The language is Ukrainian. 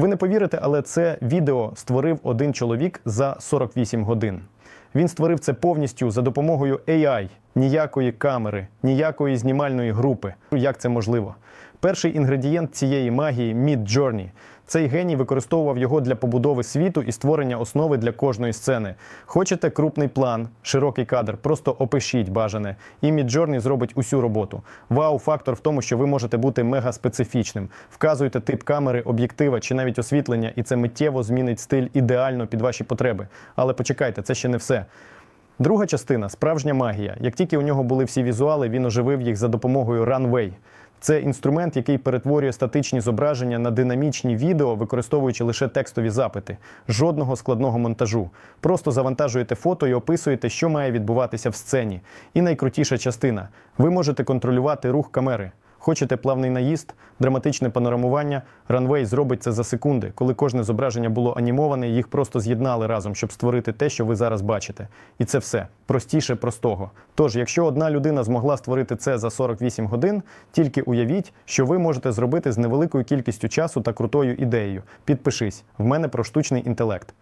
Ви не повірите, але це відео створив один чоловік за 48 годин. Він створив це повністю за допомогою AI, ніякої камери, ніякої знімальної групи. Як це можливо? Перший інгредієнт цієї магії Midjourney. Цей геній використовував його для побудови світу і створення основи для кожної сцени. Хочете крупний план, широкий кадр, просто опишіть бажане. І Midjourney зробить усю роботу. Вау-фактор в тому, що ви можете бути мегаспецифічним. Вказуєте тип камери, об'єктива чи навіть освітлення, і це миттєво змінить стиль ідеально під ваші потреби. Але почекайте, це ще не все. Друга частина справжня магія. Як тільки у нього були всі візуали, він оживив їх за допомогою Runway. Це інструмент, який перетворює статичні зображення на динамічні відео, використовуючи лише текстові запити, жодного складного монтажу. Просто завантажуєте фото і описуєте, що має відбуватися в сцені. І найкрутіша частина: ви можете контролювати рух камери. Хочете плавний наїзд, драматичне панорамування, Runway зробить це за секунди. Коли кожне зображення було анімоване, їх просто з'єднали разом, щоб створити те, що ви зараз бачите. І це все простіше простого. Тож, якщо одна людина змогла створити це за 48 годин, тільки уявіть, що ви можете зробити з невеликою кількістю часу та крутою ідеєю. Підпишись, в мене про штучний інтелект.